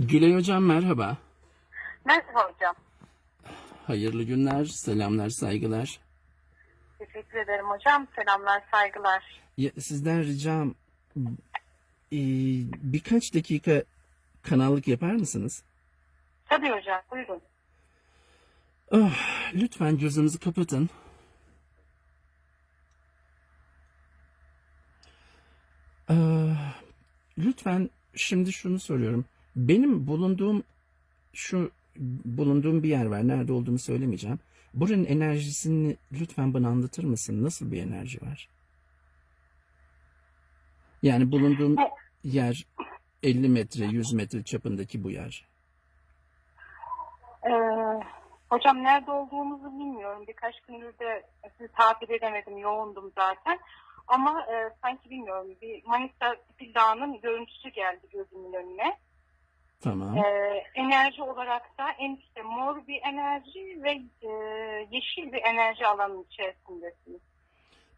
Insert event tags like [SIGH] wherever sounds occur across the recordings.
Gülay Hocam merhaba. Merhaba hocam. Hayırlı günler, selamlar, saygılar. Teşekkür ederim hocam. Selamlar, saygılar. Ya, sizden ricam e, birkaç dakika kanallık yapar mısınız? Tabii hocam, buyurun. Oh, lütfen gözünüzü kapatın. Ee, lütfen şimdi şunu soruyorum. Benim bulunduğum şu bulunduğum bir yer var. Nerede olduğumu söylemeyeceğim. Buranın enerjisini lütfen bana anlatır mısın? Nasıl bir enerji var? Yani bulunduğum yer 50 metre, 100 metre çapındaki bu yer. Ee, hocam nerede olduğunuzu bilmiyorum. Birkaç gündür de sizi takip edemedim. Yoğundum zaten. Ama e, sanki bilmiyorum. Bir Manisa Dağı'nın görüntüsü geldi gözümün önüne. Tamam. Ee, enerji olarak da en üstte mor bir enerji ve e, yeşil bir enerji alanının içerisindesiniz.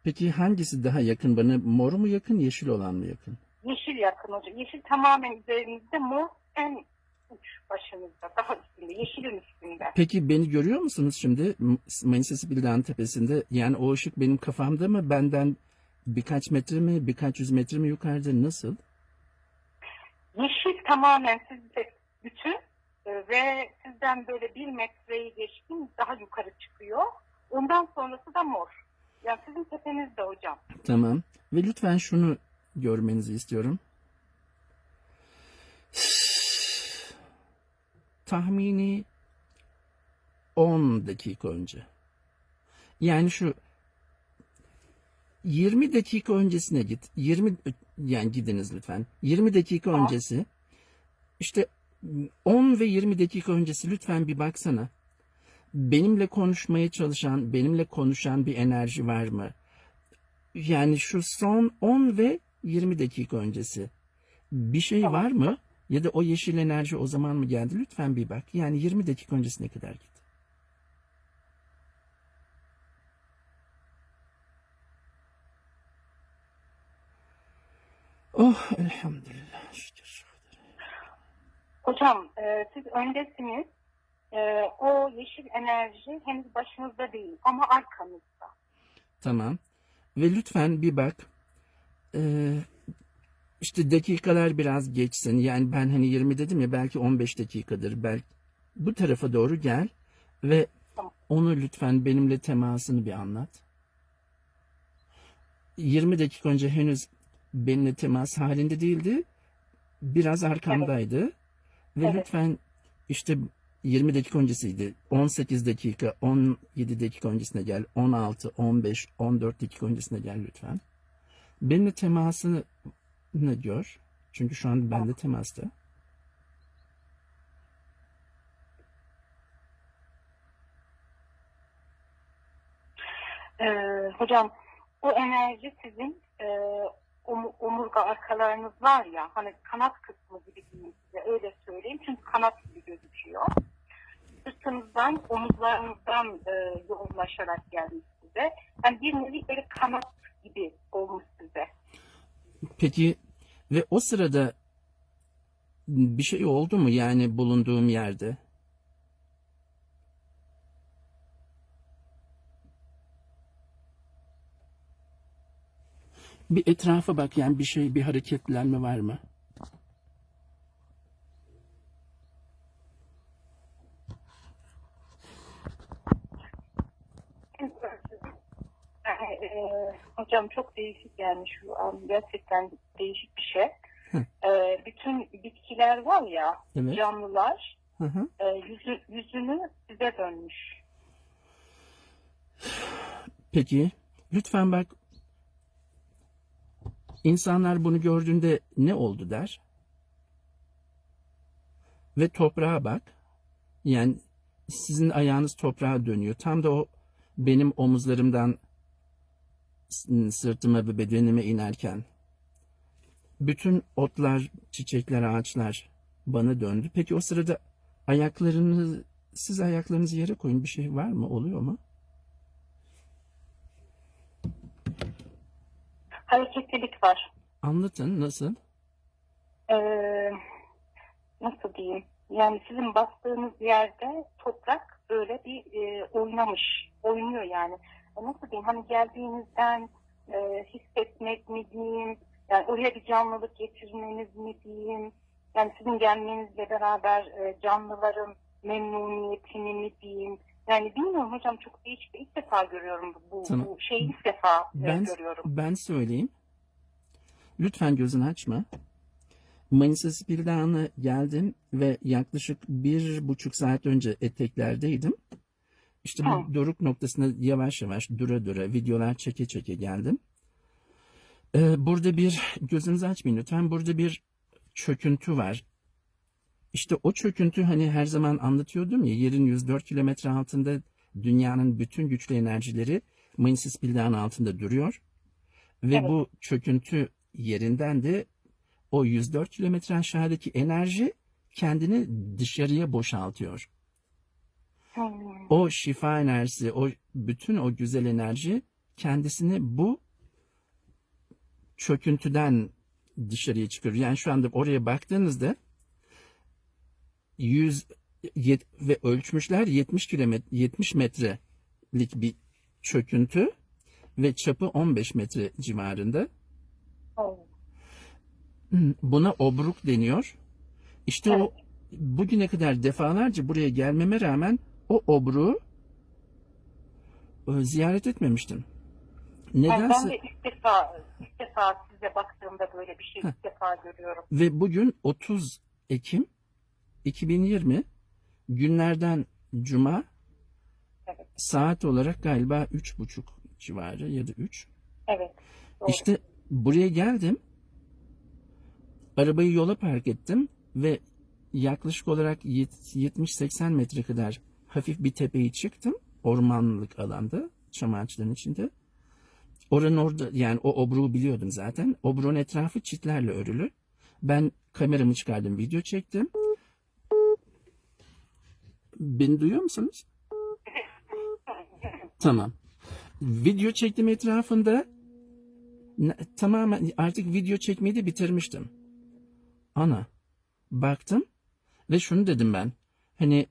Peki hangisi daha yakın bana? Mor mu yakın, yeşil olan mı yakın? Yeşil yakın hocam. Yeşil tamamen üzerinizde, mor en uç başınızda, daha üstünde, yeşilin üstünde. Peki beni görüyor musunuz şimdi M- Manisa Sipil Dağı'nın tepesinde? Yani o ışık benim kafamda mı? Benden birkaç metre mi, birkaç yüz metre mi yukarıda? Nasıl? Yeşil tamamen sizde bütün e, ve sizden böyle bir metreyi geçkin daha yukarı çıkıyor. Ondan sonrası da mor. Yani sizin tepenizde hocam. Tamam. Ve lütfen şunu görmenizi istiyorum. Tahmini 10 dakika önce. Yani şu 20 dakika öncesine git. 20 yani gidiniz lütfen. 20 dakika Tamam. öncesi. İşte 10 ve 20 dakika öncesi lütfen bir baksana. Benimle konuşmaya çalışan, benimle konuşan bir enerji var mı? Yani şu son 10 ve 20 dakika öncesi. Bir şey var mı? Ya da o yeşil enerji o zaman mı geldi? Lütfen bir bak. Yani 20 dakika öncesine kadar git. Oh elhamdülillah şükür. Hocam e, siz öndesiniz. E, o yeşil enerji henüz başınızda değil ama arkanızda. Tamam. Ve lütfen bir bak. Ee, işte dakikalar biraz geçsin. Yani ben hani 20 dedim ya belki 15 dakikadır. Belki bu tarafa doğru gel ve Tamam. onu lütfen benimle temasını bir anlat. 20 dakika önce henüz benimle temas halinde değildi. Biraz arkamdaydı. Ve Evet. lütfen işte 20 dakika öncesiydi. 18 dakika, 17 dakika öncesine gel. 16, 15, 14 dakika öncesine gel lütfen. Benimle temasını ne gör. Çünkü şu an bende temasta. E, hocam o enerji sizin e, omu- omurga arkalarınız var ya hani kanat kısmı gibi diyeyim size öyle söyleyeyim çünkü kanat gibi gözüküyor. Sırtınızdan omuzlarınızdan e, yoğunlaşarak gelmiş size. Yani bir nevi böyle kanat gibi olmuş size. Peki ve o sırada bir şey oldu mu yani bulunduğum yerde? Bir etrafa bak yani bir şey bir hareketlenme var mı? Yani, e, hocam çok değişik yani şu an gerçekten değişik bir şey. Hı. E, bütün bitkiler var ya Evet. canlılar Hı hı. e, yüzü, yüzünü size dönmüş. Peki lütfen bak insanlar bunu gördüğünde ne oldu der? Ve toprağa bak. Yani sizin ayağınız toprağa dönüyor. Tam da o benim omuzlarımdan sırtıma ve bedenime inerken bütün otlar, çiçekler, ağaçlar bana döndü. Peki o sırada ayaklarınız siz ayaklarınızı yere koyun. Bir şey var mı? Oluyor mu? Hareketlilik var. Anlatın nasıl? E, nasıl diyeyim? Yani sizin bastığınız yerde toprak böyle bir e, oynamış, oynuyor yani. E, Nasıl diyeyim? Hani geldiğinizden e, hissetmek mi diyeyim? Yani oraya bir canlılık getirmeniz mi diyeyim? Yani sizin gelmenizle beraber e, canlıların memnuniyetini mi diyeyim? Yani bilmiyorum hocam çok değişik. İlk defa görüyorum bu, Tamam. bu şeyi ilk defa e, Ben, görüyorum. ben söyleyeyim. Lütfen gözünü açma. Manisa Spiridağ'ına geldim ve yaklaşık bir buçuk saat önce eteklerdeydim. İşte bu Hı. doruk noktasına yavaş yavaş dura dura videolar çeke çeke geldim. Ee, burada bir gözünüzü açmayın lütfen. Burada bir çöküntü var. İşte o çöküntü hani her zaman anlatıyordum ya yerin 104 kilometre altında dünyanın bütün güçlü enerjileri Manisa Spiridağ'ın altında duruyor. Ve Evet. bu çöküntü yerinden de o 104 kilometre aşağıdaki enerji kendini dışarıya boşaltıyor. O şifa enerjisi, o bütün o güzel enerji kendisini bu çöküntüden dışarıya çıkarıyor. Yani şu anda oraya baktığınızda 100 yet- ve ölçmüşler 70 kilometre 70 metrelik bir çöküntü ve çapı 15 metre civarında. Oh. Buna obruk deniyor. İşte o Evet. bugüne kadar defalarca buraya gelmeme rağmen o obruğu e, ziyaret etmemiştim. Yani ben Nedense de ilk defa, ilk defa size baktığımda böyle bir şey ilk defa görüyorum. ve bugün 30 Ekim 2020 günlerden cuma Evet. saat olarak galiba üç buçuk civarı ya da 3. Evet. Doğru. İşte buraya geldim. Arabayı yola park ettim ve yaklaşık olarak yet- 70-80 metre kadar hafif bir tepeyi çıktım. Ormanlık alanda, çam ağaçlarının içinde. Oranın orada yani o obruğu biliyordum zaten. Obruğun etrafı çitlerle örülü. Ben kameramı çıkardım, video çektim. Beni duyuyor musunuz? Tamam. Video çektim etrafında. Tamamen artık video çekmeyi de bitirmiştim. Ana. Baktım ve şunu dedim ben. Hani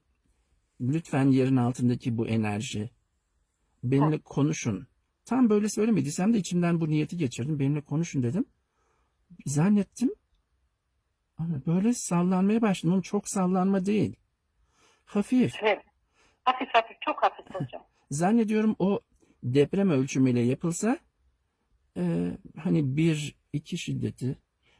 lütfen yerin altındaki bu enerji benimle konuşun. Tam böyle söylemediysem de içimden bu niyeti geçirdim. Benimle konuşun dedim. Zannettim. Ama böyle sallanmaya başladım. Çok sallanma değil. Hafif. Evet. Hafif hafif, çok hafif hocam. [LAUGHS] Zannediyorum o deprem ölçümüyle yapılsa e, hani bir iki şiddeti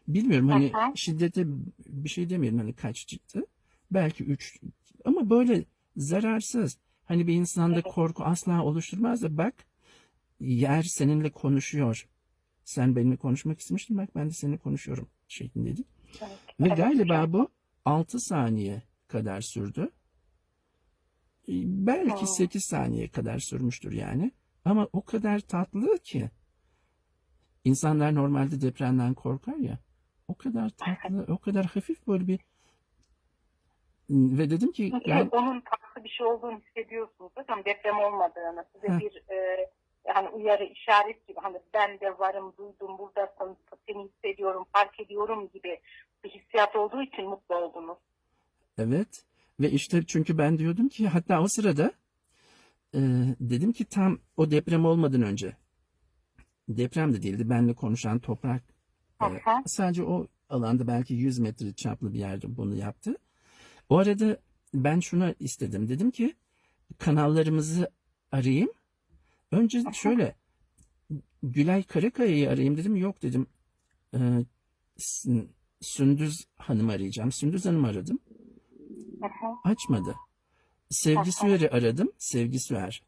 bilmiyorum hani hı. şiddete bir şey demeyelim hani kaç çıktı belki üç ama böyle zararsız hani bir insanda Evet. korku asla oluşturmaz da bak yer seninle konuşuyor sen benimle konuşmak istemiştin bak ben de seninle konuşuyorum şeklindeydi Evet. ve Evet galiba bu 6 saniye kadar sürdü. E, Belki Aa. 8 saniye kadar sürmüştür yani. Ama o kadar tatlı ki. İnsanlar normalde depremden korkar ya. O kadar tatlı, o kadar hafif böyle bir ve dedim ki Çünkü gal- onun farklı bir şey olduğunu hissediyorsunuz hocam. Deprem olmadığını, size Heh. bir e, hani uyarı, işaret gibi hani ben de varım, duydum, buradasın, seni hissediyorum, fark ediyorum gibi bir hissiyat olduğu için mutlu oldunuz. Evet. Ve işte çünkü ben diyordum ki hatta o sırada e, dedim ki tam o deprem olmadan önce deprem de değildi. Benle konuşan toprak e, sadece o alanda belki 100 metre çaplı bir yerde bunu yaptı. O arada ben şunu istedim. Dedim ki kanallarımızı arayayım. Önce şöyle Gülay Karakaya'yı arayayım dedim. Yok dedim. E, Sündüz Hanım arayacağım. Sündüz Hanım aradım. Hı. Açmadı. Sevgi Aha. Süer'i aradım. Sevgi Süer.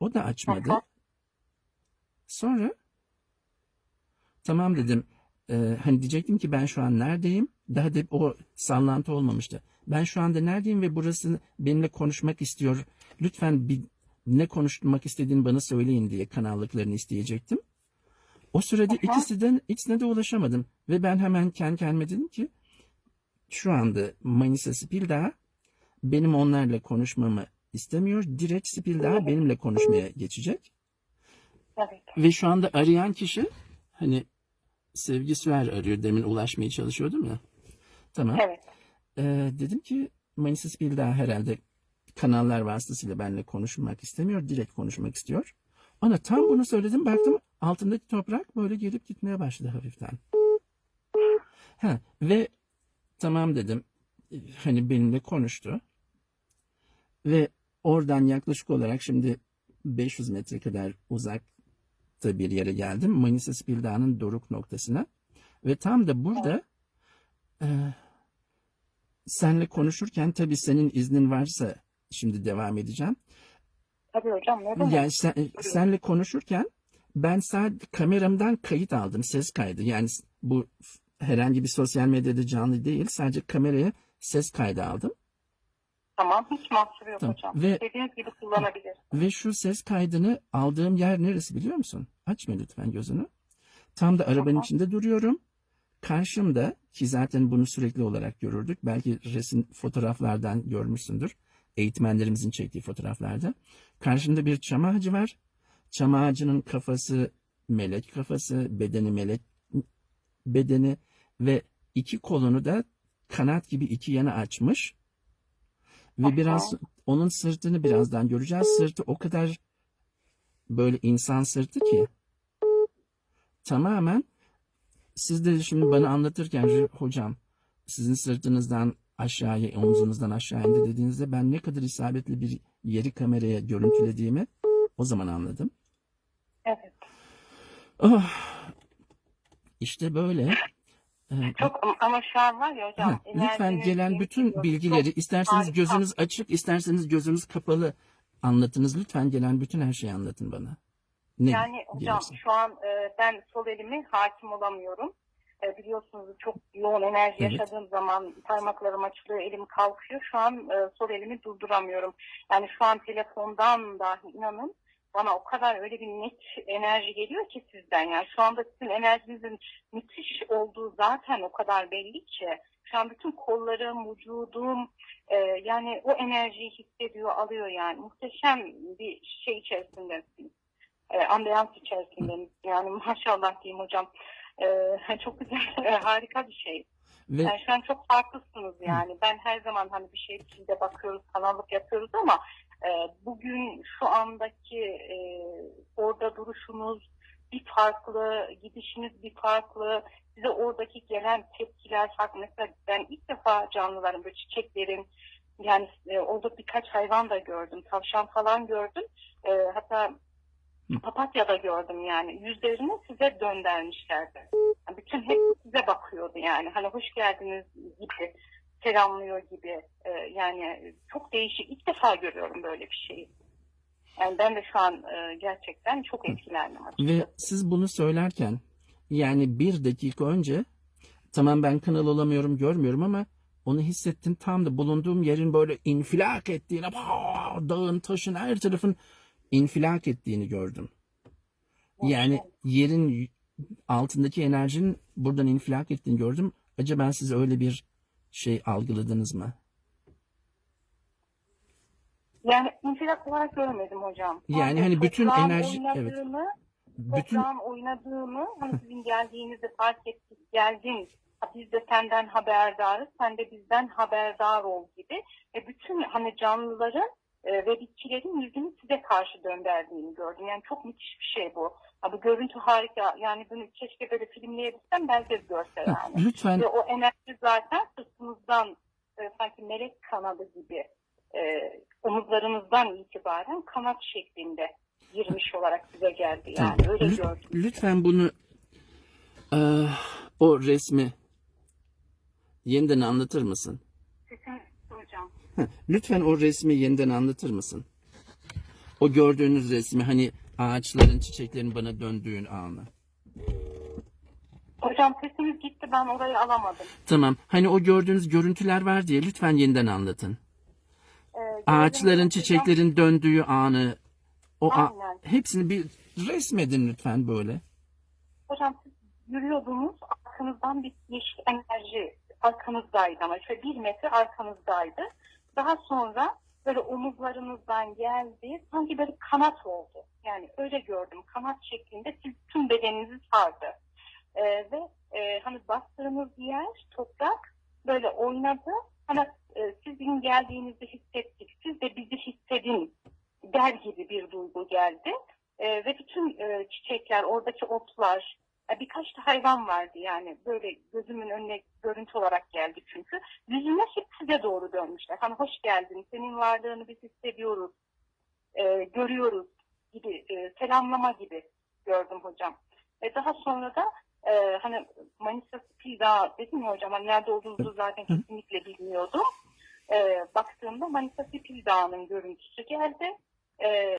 O da açmadı. Aha. Sonra tamam dedim. Ee, hani diyecektim ki ben şu an neredeyim? Daha da o sallantı olmamıştı. Ben şu anda neredeyim ve burası benimle konuşmak istiyor. Lütfen bir ne konuşmak istediğini bana söyleyin diye kanallıklarını isteyecektim. O sürede Aha. ikisinden ikisine de ulaşamadım. Ve ben hemen kendi kendime dedim ki şu anda Manisa Spildağ benim onlarla konuşmamı istemiyor. Direkt Spildağ benimle konuşmaya geçecek. Evet. Ve şu anda arayan kişi hani Sevgi Süer arıyor. Demin ulaşmaya çalışıyordum ya. Tamam. Evet. e, dedim ki Manisa Spil daha herhalde kanallar vasıtasıyla benimle konuşmak istemiyor. Direkt konuşmak istiyor. Ona tam bunu söyledim. Baktım altındaki toprak böyle gelip gitmeye başladı hafiften. Ha, ve tamam dedim. Hani benimle konuştu. Ve oradan yaklaşık olarak şimdi 500 metre kadar uzakta bir yere geldim. Manisa Spil Dağı'nın doruk noktasına. Ve tam da burada e, senle konuşurken tabii senin iznin varsa şimdi devam edeceğim. Tabii hocam ne demek? Yani sen, senle konuşurken ben sadece kameramdan kayıt aldım, ses kaydı. Yani bu herhangi bir sosyal medyada canlı değil, sadece kameraya ses kaydı aldım. Tamam hiç mahsuru yok Tamam. hocam. Ve- İstediğiniz gibi kullanabilir. Ve şu ses kaydını aldığım yer neresi biliyor musun? Açma lütfen gözünü. Tam da arabanın Tamam. içinde duruyorum. Karşımda ki zaten bunu sürekli olarak görürdük. Belki resim fotoğraflardan görmüşsündür. Eğitmenlerimizin çektiği fotoğraflarda. Karşımda bir çam ağacı var. Çam ağacının kafası melek kafası, bedeni melek bedeni ve iki kolunu da kanat gibi iki yana açmış. Ve biraz onun sırtını birazdan göreceğiz. Sırtı o kadar böyle insan sırtı ki tamamen siz de şimdi bana anlatırken "J- hocam sizin sırtınızdan aşağıya omzunuzdan aşağı indi dediğinizde ben ne kadar isabetli bir yeri kameraya görüntülediğimi o zaman anladım. Evet. Oh, işte böyle. Çok ama şu an var ya hocam. Ha, lütfen gelen bütün bilgileri Çok isterseniz harika. gözünüz açık, isterseniz gözünüz kapalı anlatınız. Lütfen gelen bütün her şeyi anlatın bana. Ne Yani hocam gelirse. şu an e, ben sol elimi hakim olamıyorum. E, biliyorsunuz çok yoğun enerji Evet. yaşadığım zaman parmaklarım açılıyor, elim kalkıyor. Şu an e, sol elimi durduramıyorum. Yani şu an telefondan dahi inanın bana o kadar öyle bir net enerji geliyor ki sizden. Yani şu anda sizin enerjinizin müthiş zaten o kadar belli ki. Şu an bütün kollarım, vücudum e, yani o enerjiyi hissediyor, alıyor yani. Muhteşem bir şey içerisindesiniz e, ambiyans içerisinde yani maşallah diyeyim hocam E, [LAUGHS] çok güzel e, harika bir şey. Ve Yani şu an çok farklısınız yani. Ben her zaman hani bir şey içinde bakıyoruz, kanallık yapıyoruz ama e, bugün şu andaki e, orada duruşunuz bir farklı, gidişiniz bir farklı, size oradaki gelen tepkiler farklı. Mesela ben ilk defa canlıların böyle çiçeklerin yani e, orada birkaç hayvan da gördüm, tavşan falan gördüm. E, hatta papatya da gördüm yani. Yüzlerini size döndürmüşlerdi. Yani bütün hepsi size bakıyordu yani. Hani hoş geldiniz gibi selamlıyor gibi. Ee, yani çok değişik. İlk defa görüyorum böyle bir şeyi. Yani ben de şu an e, gerçekten çok etkilendim ve siz bunu söylerken yani bir dakika önce tamam ben kanal olamıyorum görmüyorum ama onu hissettim tam da bulunduğum yerin böyle infilak ettiğini dağın taşın her tarafın infilak ettiğini gördüm. Yani yerin altındaki enerjinin buradan infilak ettiğini gördüm. Acaba siz öyle bir şey algıladınız mı? Yani infilak olarak görmedim hocam. Yani hani bütün enerji- evet. Bütün toprağın oynadığını hani sizin geldiğinizi fark ettik geldin. Biz de senden haberdarız. Sen de bizden haberdar ol gibi. Ve bütün hani canlıların e, ve bitkilerin yüzünü size karşı döndürdüğünü gördüm. Yani çok müthiş bir şey bu. Ha, bu görüntü harika. Yani bunu keşke böyle filmleyebilsem herkes görse yani. lütfen Ve o enerji zaten sırtımızdan e, sanki melek kanadı gibi e, omuzlarımızdan itibaren kanat şeklinde girmiş olarak size geldi yani. Tamam. Öyle Lü- gördüm. lütfen bunu eee, o resmi yeniden anlatır mısın? Sesim hocam. Lütfen o resmi yeniden anlatır mısın? O gördüğünüz resmi hani ağaçların, çiçeklerin bana döndüğün anı. Hocam sesiniz gitti ben orayı alamadım. Tamam. Hani o gördüğünüz görüntüler var diye lütfen yeniden anlatın. Ee, Ağaçların, çiçeklerin döndüğü anı. O a- Aynen. hepsini bir resmedin lütfen böyle. Hocam siz yürüyordunuz arkanızdan bir yeşil enerji arkanızdaydı ama şöyle bir metre arkanızdaydı. Daha sonra böyle omuzlarınızdan geldi sanki böyle kanat oldu. Yani öyle gördüm kanat şeklinde siz tüm bedeninizi sardı. Ee, ve e, hani bastığınız yer toprak böyle oynadı Hani e, sizin geldiğinizi hissettik, siz de bizi hissedin der gibi bir duygu geldi. E, ve bütün e, çiçekler, oradaki otlar, e, birkaç da hayvan vardı yani böyle gözümün önüne görüntü olarak geldi çünkü. Yüzüne hep size doğru dönmüşler. Hani hoş geldin, senin varlığını biz hissediyoruz, e, görüyoruz gibi, e, selamlama gibi gördüm hocam. Ve daha sonra da e, hani Manisa Spil Dağı dedim ya hocam hani nerede olduğunuzu zaten kesinlikle bilmiyordum. E, baktığımda Manisa Spil Dağı'nın görüntüsü geldi. E,